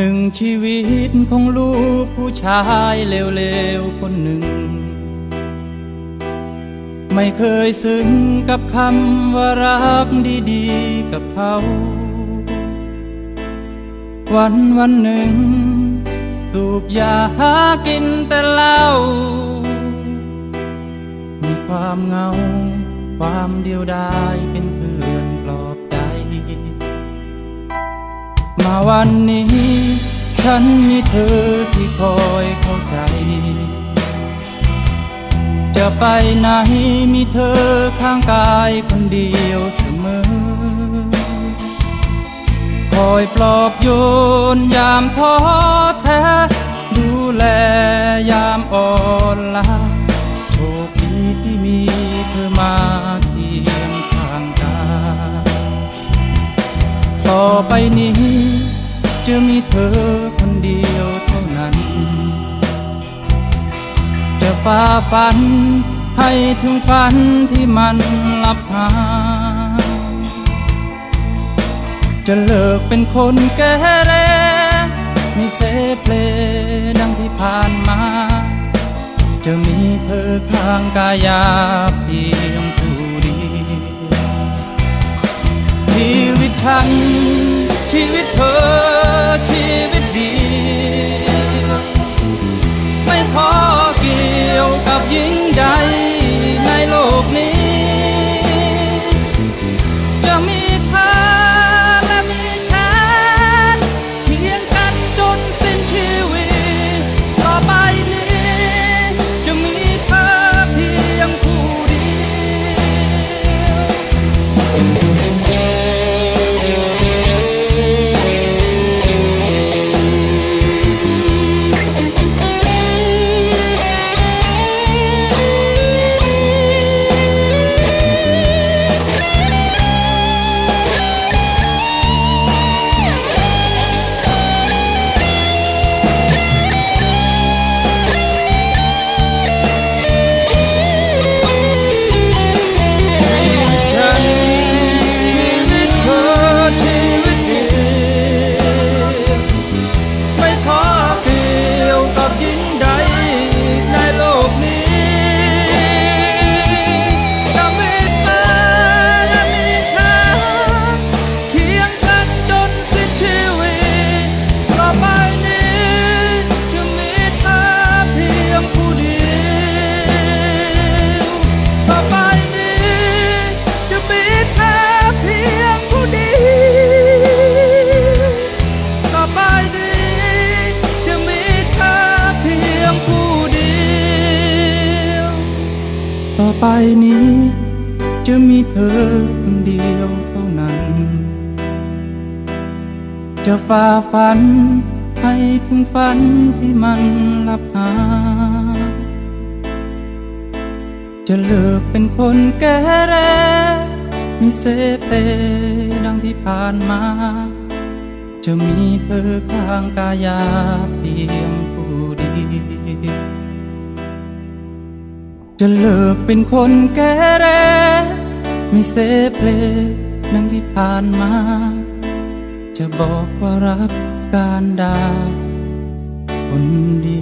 หนึ่งชีวิตของลูกผู้ชายเลวๆคนหนึ่ง ไม่เคยซึ้งกับคำว่ารักดีๆกับเขา วันวันหนึ่งสูบยาหากินแต่เหล้ามีความเหงา ความเดียวดายเป็นเพื่อนปลอบใจ มาวันนี้ ฉันมีเธอที่คอยเข้าใจ จะไปไหนมีเธอข้างกายคนเดียวเสมอ คอยปลอบโยนยามท้อแท้ ดูแลยามอ่อนล้าโชคดีที่มีเธอมาเคียงข้างกายต่อไปนี้จะมีเธอ เดียวเท่านั้น จะฝ่าฝันให้ถึงฝันที่มันลับหา จะเลิกเป็นคนแก่เรมีเสเพลดังที่ผ่านมา จะมีเธอข้างกายาเพียงผู้เดียวชีวิตฉัน ชีวิตเธอชีวิต ต่อไปนี้ จะมีเธอคนเดียวเท่านั้น จะฝ่าฝันให้ถึงฝันที่มันลับหา จะเลิกเป็นคนแก่แรมีเสเพดังที่ผ่านมา จะมีเธอข้างกายาเพียง จะเลิกเป็นคนแก่แรไม่เซเพลดังที่ผ่านมา จะบอกว่ารักการด่าคนดี